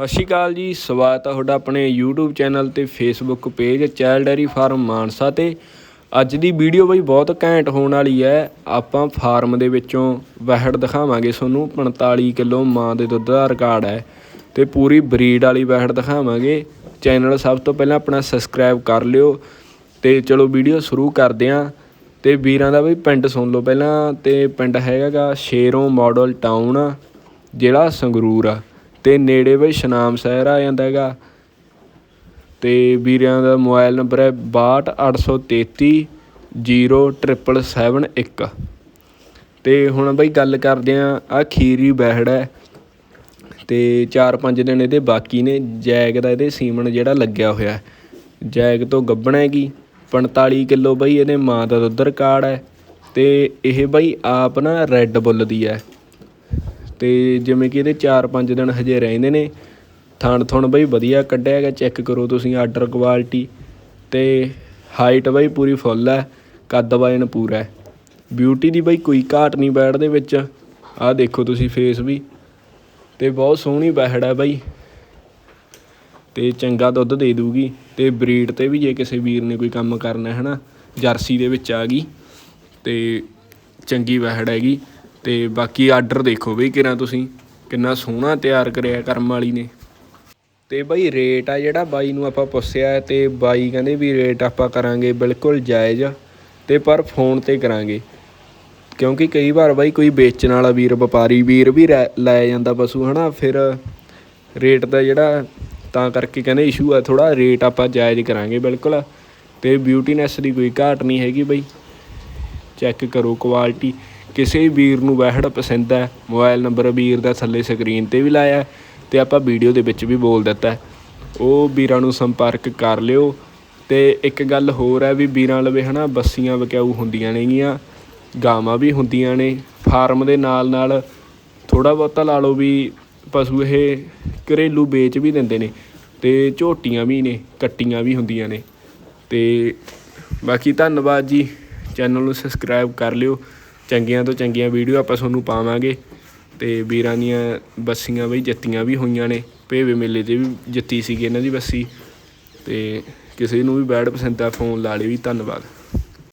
ਸਤਿ ਸ਼੍ਰੀ ਅਕਾਲ ਜੀ, ਸਵਾਗਤ ਹੈ ਤੁਹਾਡਾ ਆਪਣੇ YouTube ਚੈਨਲ ਤੇ Facebook page child dairy farm Mansa ਤੇ। ਅੱਜ ਦੀ ਵੀਡੀਓ ਬਈ ਬਹੁਤ ਘੈਂਟ ਹੋਣ ਵਾਲੀ ਹੈ। ਆਪਾਂ ਫਾਰਮ ਦੇ ਵਿੱਚੋਂ ਵਹਿੜ ਦਿਖਾਵਾਂਗੇ ਤੁਹਾਨੂੰ। 45 ਕਿਲੋ ਮਾਂ ਦੇ ਦੁੱਧ ਦਾ ਰਿਕਾਰਡ ਹੈ ਤੇ ਪੂਰੀ ਬਰੀਡ ਵਾਲੀ ਵਹਿੜ ਦਿਖਾਵਾਂਗੇ। ਚੈਨਲ ਸਭ ਤੋਂ ਪਹਿਲਾਂ ਆਪਣਾ ਸਬਸਕ੍ਰਾਈਬ ਕਰ ਲਿਓ ਤੇ ਚਲੋ ਵੀਡੀਓ ਸ਼ੁਰੂ ਕਰਦੇ ਆਂ ਤੇ ਵੀਰਾਂ ਦਾ ਬਈ ਪਿੰਡ ਸੁਣ ਲਓ ਪਹਿਲਾਂ। ਤੇ ਪਿੰਡ ਹੈਗਾਗਾ ਸ਼ੇਰੋਂ ਮਾਡਲ ਟਾਊਨ ਜਿਹੜਾ ਸੰਗਰੂਰ। ਆ ਅਤੇ ਨੇੜੇ ਬਈ ਸ਼ਨਾਮ ਸ਼ਹਿਰ ਆ ਜਾਂਦਾ ਹੈਗਾ। ਅਤੇ ਵੀਰਿਆਂ ਦਾ ਮੋਬਾਇਲ ਨੰਬਰ ਹੈ ਬਾਹਠ ਅੱਠ ਸੌ ਤੇਤੀ ਜੀਰੋ ਟ੍ਰਿਪਲ ਸੈਵਨ ਇੱਕ। ਅਤੇ ਹੁਣ ਬਈ ਗੱਲ ਕਰਦੇ ਆ ਆ ਖੀਰੀ ਬਹਿੜ ਹੈ। ਅਤੇ ਚਾਰ ਪੰਜ ਦਿਨ ਇਹਦੇ ਬਾਕੀ ਨੇ, ਜੈਗ ਦਾ ਇਹਦੇ ਸੀਮਨ ਜਿਹੜਾ ਲੱਗਿਆ ਹੋਇਆ ਹੈ। ਜੈਗ ਤੋਂ ਗੱਬਣ ਹੈਗੀ 45 ਕਿਲੋ ਬਈ ਇਹਦੇ ਮਾਂ ਦਾ ਦੁੱਧ ਰਿਕਾਰਡ ਹੈ। ਅਤੇ ਇਹ ਬਈ ਆਪ ਨਾ ਰੈੱਡ ਬੁੱਲ ਦੀ ਹੈ। ਅਤੇ ਜਿਵੇਂ ਕਿ ਇਹਦੇ 4-5 ਦਿਨ ਹਜੇ ਰਹਿੰਦੇ ਨੇ। ਥਣ ਥੁਣ ਬਾਈ ਵਧੀਆ ਕੱਢਿਆ ਹੈਗਾ ਚੈੱਕ ਕਰੋ ਤੁਸੀਂ ਆਡਰ ਕੁਆਲਿਟੀ ਅਤੇ ਹਾਈਟ ਬਾਈ ਪੂਰੀ ਫੁੱਲ ਹੈ, ਕੱਦ ਵਜਨ ਪੂਰਾ ਬਿਊਟੀ ਦੀ ਬਾਈ ਕੋਈ ਘਾਟ ਨਹੀਂ ਬੈਡ ਦੇ ਵਿੱਚ, ਆਹ ਦੇਖੋ ਤੁਸੀਂ ਫੇਸ ਵੀ। ਅਤੇ ਬਹੁਤ ਸੋਹਣੀ ਬੈੜ ਹੈ ਬਾਈ। ਅਤੇ ਚੰਗਾ ਦੁੱਧ ਦੇ ਦੂਗੀ ਅਤੇ ਬਰੀਡ ਤੇ ਵੀ ਜੇ ਕਿਸੇ ਵੀਰ ਨੇ ਕੋਈ ਕੰਮ ਕਰਨਾ ਹੈ ਨਾ, ਜਰਸੀ ਦੇ ਵਿੱਚ ਆ ਗਈ ਅਤੇ ਚੰਗੀ ਵਹਿੜ ਹੈਗੀ। ਤੇ ਬਾਕੀ ਆਰਡਰ ਦੇਖੋ ਬਈ ਕਿਰਾਂ ਤੁਸੀਂ, ਕਿੰਨਾ ਸੋਹਣਾ ਤਿਆਰ ਕਰਿਆ ਕਰਮ ਵਾਲੀ ਨੇ। ਤੇ ਬਈ ਰੇਟ ਆ ਜਿਹੜਾ ਬਾਈ ਨੂੰ ਆਪਾਂ ਪੁੱਛਿਆ ਤੇ ਬਾਈ ਕਹਿੰਦੇ ਵੀ ਰੇਟ ਆਪਾਂ ਕਰਾਂਗੇ ਬਿਲਕੁਲ ਜਾਇਜ਼, ਤੇ ਪਰ ਫੋਨ ਤੇ ਕਰਾਂਗੇ। ਕਿਉਂਕਿ ਕਈ ਵਾਰ ਬਾਈ ਕੋਈ ਵੇਚਣ ਵਾਲਾ ਵੀਰ, ਵਪਾਰੀ ਵੀਰ ਵੀ ਰਹਿ- ਲੈ ਜਾਂਦਾ ਪਸ਼ੂ, ਹਨਾ, ਫਿਰ ਰੇਟ ਦਾ ਜਿਹੜਾ ਤਾਂ ਕਰਕੇ ਕਹਿੰਦੇ ਇਸ਼ੂ ਆ ਥੋੜਾ ਰੇਟ ਆਪਾਂ ਜਾਇਜ਼ ਕਰਾਂਗੇ ਬਿਲਕੁਲ। ਤੇ ਬਿਊਟੀਨੈਸ ਦੀ ਕੋਈ ਘਾਟ ਨਹੀਂ ਹੈਗੀ ਬਈ। ਚੈੱਕ ਕਰੋ ਕੁਆਲਿਟੀ ਕਿਸੇ ਵੀਰ ਨੂੰ ਵਹਿੜ ਪਸੰਦ ਹੈ, ਮੋਬਾਈਲ ਨੰਬਰ ਵੀਰ ਦਾ ਥੱਲੇ ਸਕਰੀਨ ਤੇ ਵੀ ਲਾਇਆ ਹੈ ਤੇ ਆਪਾਂ ਵੀਡੀਓ ਦੇ ਵਿੱਚ ਵੀ ਬੋਲ ਦਿੱਤਾ ਉਹ ਵੀਰਾਂ ਨੂੰ ਸੰਪਰਕ ਕਰ ਲਿਓ। ਤੇ ਇੱਕ ਗੱਲ ਹੋਰ ਹੈ ਵੀ ਵੀਰਾਂ ਲਵੇ ਹਨਾ, ਬੱਸੀਆਂ ਵਿਕਾਊ ਹੁੰਦੀਆਂ ਨੇਗੀਆਂ, ਗਾਵਾਂ ਵੀ ਹੁੰਦੀਆਂ ਨੇ। ਫਾਰਮ ਦੇ ਨਾਲ ਨਾਲ ਥੋੜਾ ਬਹੁਤਾ ਲਾ ਲਓ ਵੀ ਪਸ਼ੂ ਇਹ ਘਰੇਲੂ ਵੇਚ ਵੀ ਦਿੰਦੇ ਨੇ ਤੇ ਝੋਟੀਆਂ ਵੀ ਨੇ, ਕੱਟੀਆਂ ਵੀ ਹੁੰਦੀਆਂ ਨੇ। ਤੇ ਬਾਕੀ ਧੰਨਵਾਦ ਜੀ। ਚੈਨਲ ਨੂੰ ਸਬਸਕ੍ਰਾਈਬ ਕਰ ਲਿਓ। ਚੰਗੀਆਂ ਤੋਂ ਚੰਗੀਆਂ ਵੀਡੀਓ ਆਪਾਂ ਤੁਹਾਨੂੰ ਪਾਵਾਂਗੇ। ਤੇ ਵੀਰਾਂ ਦੀਆਂ ਬੱਸੀਆਂ ਬਈ ਜੱਤੀਆਂ ਵੀ ਹੋਈਆਂ ਨੇ। ਭੇਵੇ ਮੇਲੇ ਤੇ ਵੀ ਜੱਤੀ ਸੀਗੀ ਇਹਨਾਂ ਦੀ ਬੱਸੀ। ਤੇ ਕਿਸੇ ਨੂੰ ਵੀ ਬੈਡ ਪਸੰਦ ਆ, ਫੋਨ ਲਾ ਲਈ ਵੀ ਧੰਨਵਾਦ।